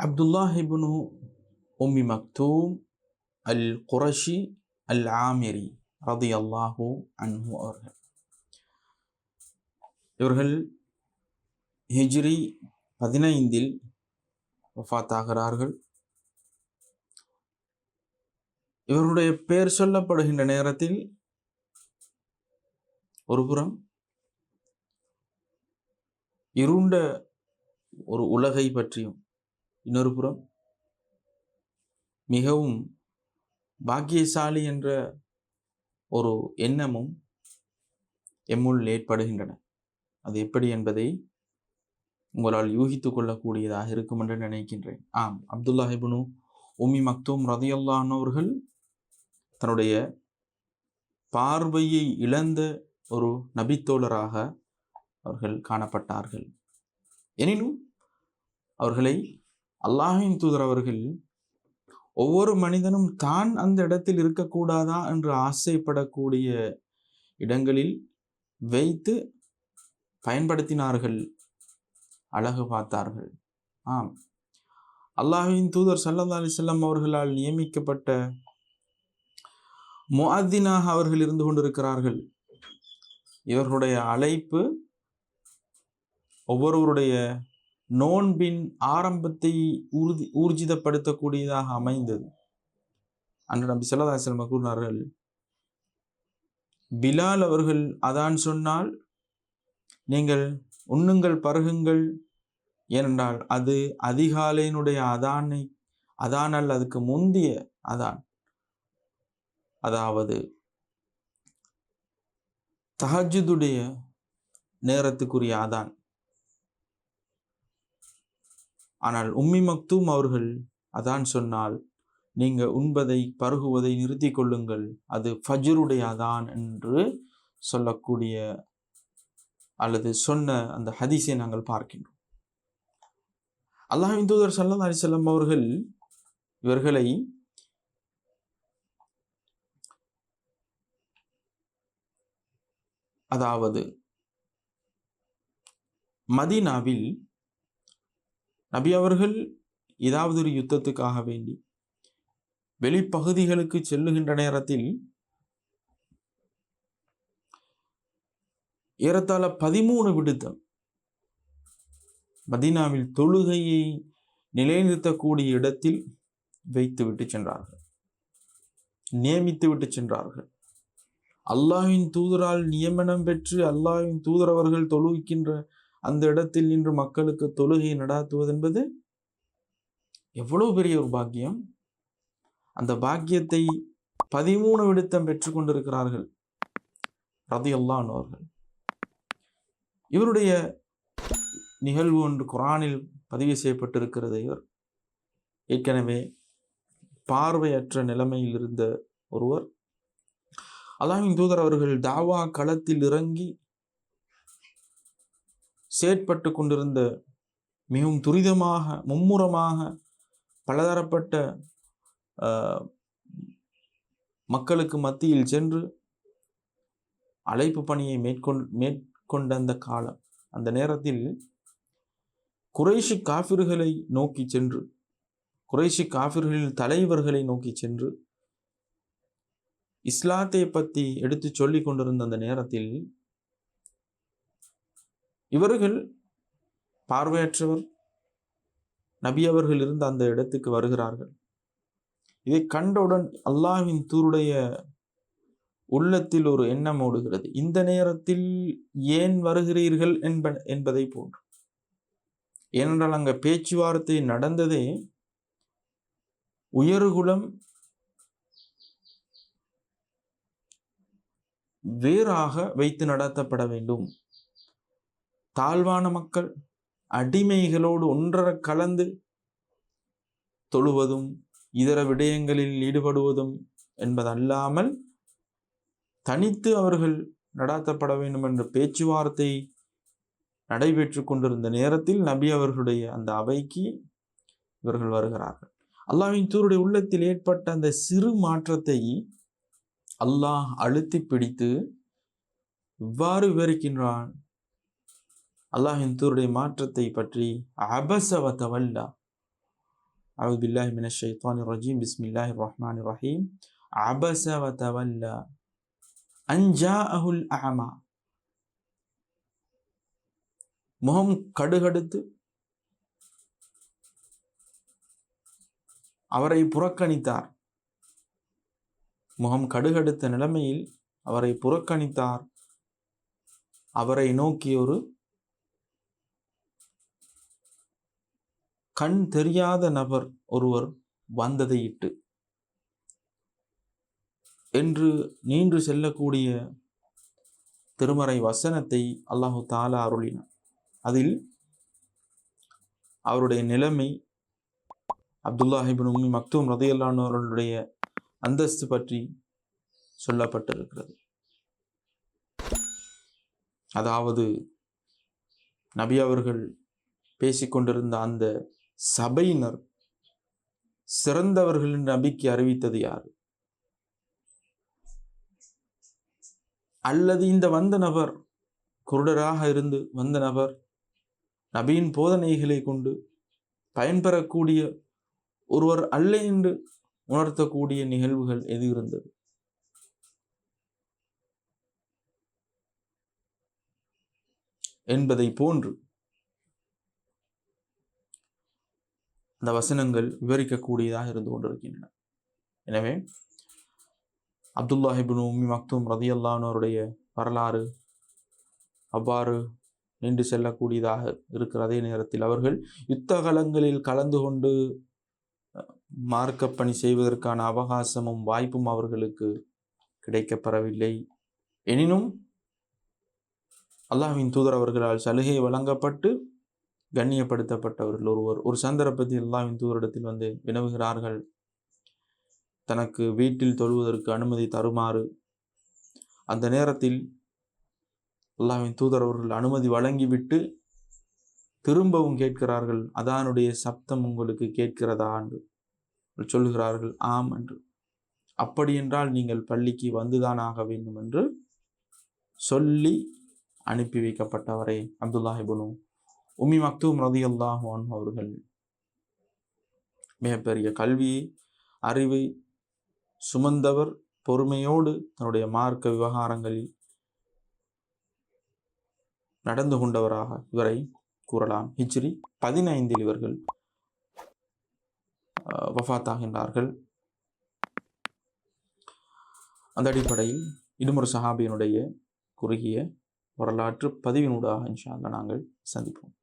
அப்துல்லாஹ் இபுனு உம்மி மக்தூம் அல் குரஷி அல் ஆமிரி ரதி அல்லாஹூ அன்ஹு அவர்கள். இவர்கள் ஹிஜ்ரி பதினைந்தில் வஃபாத்தாகிறார்கள் இவருடைய பெயர் சொல்லப்படுகின்ற நேரத்தில் ஒருபுறம் இருண்ட ஒரு உலகை பற்றியும் இன்னொரு புறம் மிகவும் பாக்கியசாலி என்ற ஒரு எண்ணமும் எம்முள் ஏற்படுகின்றன. அது எப்படி என்பதை உங்களால் யூகித்து கொள்ளக்கூடியதாக இருக்கும் என்று நினைக்கின்றேன். ஆம் அப்துல்லாஹிபுனு உமி மக்தூம் ரதையல்லானவர்கள் அவர்கள் தன்னுடைய பார்வையை இழந்த ஒரு நபித்தோழராக அவர்கள் காணப்பட்டார்கள். எனினும் அவர்களை அல்லாஹின் தூதர் அவர்கள் ஒவ்வொரு மனிதனும் தான் அந்த இடத்தில் இருக்கக்கூடாதா என்று ஆசைப்படக்கூடிய இடங்களில் வைத்து பயன்படுத்தினார்கள். அழகு பார்த்தார்கள். ஆம். அல்லாஹின் தூதர் சல்லா அலிசல்லாம் அவர்களால் நியமிக்கப்பட்ட முஅத்தினாக அவர்கள் இருந்து கொண்டிருக்கிறார்கள். இவர்களுடைய அழைப்பு ஒவ்வொருவருடைய நோன்பின் ஆரம்பத்தை ஊர்தி ஊர்ஜிதப்படுத்தக்கூடியதாக அமைந்தது. அன்று நம்பி செல்லதாசன் கூறினார்கள் பிலால் அவர்கள் அதான் சொன்னால் நீங்கள் உண்ணுங்கள் பருகுங்கள். ஏனென்றால் அது அதிகாலையினுடைய அதானை அதானல் அதுக்கு முந்திய அதான். அதாவது தஹஜுடைய நேரத்துக்குரிய அதான். ஆனால் உம்மி மக்தூம் அவர்கள் அதான் சொன்னால் நீங்கள் உண்பதை பருகுவதை நிறுத்தி கொள்ளுங்கள். அது ஃபஜருடைய அதான் என்று சொல்லக்கூடிய அல்லது சொன்ன அந்த ஹதீஸை நாங்கள் பார்க்கின்றோம். அல்லாஹின் தூதர் சல்லா அலிசல்லாம் அவர்கள் இவர்களை அதாவது மதீனாவில் நபி அவர்கள் ஏதாவது ஒரு யுத்தத்துக்காக வேண்டி வெளிப்பகுதிகளுக்கு செல்லுகின்ற நேரத்தில் ஏறத்தாழ பதிமூணு விடுத்தம் மதினாவில் தொழுகையை நிலைநிறுத்தக்கூடிய இடத்தில் வைத்து விட்டு சென்றார்கள். நியமித்து விட்டு சென்றார்கள். அல்லாஹின் தூதரால் நியமனம் பெற்று அல்லாஹின் தூதரவர்கள் தொழுகின்ற அந்த இடத்தில் நின்று மக்களுக்கு தொழுகை நடாத்துவது என்பது எவ்வளவு பெரிய ஒரு பாக்கியம். அந்த பாக்கியத்தை பதிமூணு விடுத்தம் பெற்று கொண்டிருக்கிறார்கள். அவர்கள். இவருடைய நிகழ்வு ஒன்று குரானில் பதிவு செய்யப்பட்டிருக்கிறது இவர். ஏற்கனவே பார்வையற்ற நிலைமையில் இருந்த ஒருவர். அல்லாஹின் தூதர் அவர்கள் தாவா களத்தில் இறங்கி செயற்பட்டு கொண்டிருந்த மிகவும் துரிதமாக மும்முரமாக பலதரப்பட்ட மக்களுக்கு மத்தியில் சென்று அழைப்பு பணியை மேற்கொண் மேற்கொண்ட அந்த காலம் அந்த நேரத்தில் குறைஷி காஃபிர்களை நோக்கி சென்று குறைஷி காஃபிர்களின் தலைவர்களை நோக்கி சென்று இஸ்லாத்தை பற்றி எடுத்து சொல்லி கொண்டிருந்த அந்த நேரத்தில் இவர்கள் பார்வையற்றவர். நபி அவர்கள் இருந்து அந்த இடத்துக்கு வருகிறார்கள். இதை கண்டவுடன் அல்லாஹின் தூருடைய உள்ளத்தில் ஒரு எண்ணம் ஓடுகிறது. இந்த நேரத்தில் ஏன் வருகிறீர்கள் என்ப என்பதை போன்று. ஏனென்றால் அங்கே பேச்சுவார்த்தை நடந்ததே உயர்குலம் வேறாக வைத்து நடத்தப்பட வேண்டும். தாழ்வான மக்கள் அடிமைகளோடு ஒன்றர கலந்து தொழுவதும் இதர விடயங்களில் ஈடுபடுவதும் என்பதல்லாமல் தனித்து அவர்கள் நடாத்தப்பட வேண்டும் என்ற பேச்சுவார்த்தை நடைபெற்று கொண்டிருந்த நேரத்தில் நபி அவர்களுடைய அந்த அவைக்கு இவர்கள் வருகிறார்கள். அல்லாவின் தூருடைய உள்ளத்தில் ஏற்பட்ட அந்த சிறு மாற்றத்தை அல்லாஹ் அழுத்தி பிடித்து இவ்வாறு விவரிக்கின்றான். அல்லாஹின் தூருடைய மாற்றத்தை பற்றி அபசவ தவல்லா. அவது பில்லாஹி மின ஷைத்வானி ரஜீம். பிஸ்மில்லாஹி ரஹ்மான் ரஹீம். அபசவ தவல்லா. அஞ்சா அஹுல் அஹமா முகம் கடுகடுத்து அவரை புறக்கணித்தார். முகம் கடுகடுத்த நிலைமையில் அவரை புறக்கணித்தார். அவரை நோக்கி ஒரு கண் தெரியாத நபர் ஒருவர் வந்ததை இட்டு. என்று நீண்டு செல்லக்கூடிய திருமறை வசனத்தை அல்லாஹு தாலா அருளினார் அதில் அவருடைய நிலைமை அப்துல்லாஹிபின் உம்மி மக்தூம் ரதையல்லானவர்களுடைய அந்தஸ்து பற்றி சொல்லப்பட்டிருக்கிறது. அதாவது நபி அவர்கள் பேசிக்கொண்டிருந்த அந்த சபையினர் சிறந்தவர்களின் நம்பிக்கை அறிவித்தது யார்? அல்லது இந்த வந்த நபர் குருடராக இருந்து வந்த நபர் நபியின் போதனைகளை கொண்டு பயன்பெறக்கூடிய ஒருவர் அல்ல என்று உணர்த்தக்கூடிய நிகழ்வுகள் எது இருந்தது? என்பதை போன்று அந்த வசனங்கள் விவரிக்கக்கூடியதாக இருந்து கொண்டிருக்கின்றன. எனவே அப்துல்லாஹிபின் உம்மி மக்தூம் ரதியல்லானோருடைய வரலாறு அவ்வாறு நின்று செல்லக்கூடியதாக இருக்கிற அதே நேரத்தில் அவர்கள் யுத்தகலங்களில் கலந்து கொண்டு மார்க்க பணி செய்வதற்கான அவகாசமும் வாய்ப்பும் அவர்களுக்கு கிடைக்கப்பெறவில்லை. எனினும் அல்லாஹ்வின் தூதர் அவர்களால் சலுகை வழங்கப்பட்டு கண்ணியப்படுத்தப்பட்டவர்கள் ஒருவர். ஒரு சந்தர்ப்பத்தில் அல்லாவின் தூதரிடத்தில் வந்து வினவுகிறார்கள். தனக்கு வீட்டில் தொழுவதற்கு அனுமதி தருமாறு. அந்த நேரத்தில் அல்லாவின் தூதர் அவர்கள் அனுமதி வழங்கிவிட்டு திரும்பவும் கேட்கிறார்கள். அதானுடைய சப்தம் உங்களுக்கு கேட்கிறதா என்று. சொல்லுகிறார்கள் ஆம் என்று. அப்படியென்றால் நீங்கள் பள்ளிக்கு வந்துதான் ஆக வேண்டும் என்று சொல்லி அனுப்பி வைக்கப்பட்டவரே அப்துல்லாஹிபுனு உம்மி மக்தூம் ரதி அல்லாஹான் அவர்கள் மிகப்பெரிய கல்வியை அறிவை சுமந்தவர் பொறுமையோடு தன்னுடைய மார்க்க விவகாரங்களில் நடந்து கொண்டவராக இவரை கூறலாம். ஹிச்ரி பதினைந்தில் இவர்கள் வஃத்தாகின்றார்கள். அந்த அடிப்படையில் இடுமொரு சஹாபியினுடைய குறுகிய வரலாற்று பதிவினூடாக இன்ஷா நாங்கள் சந்திப்போம்.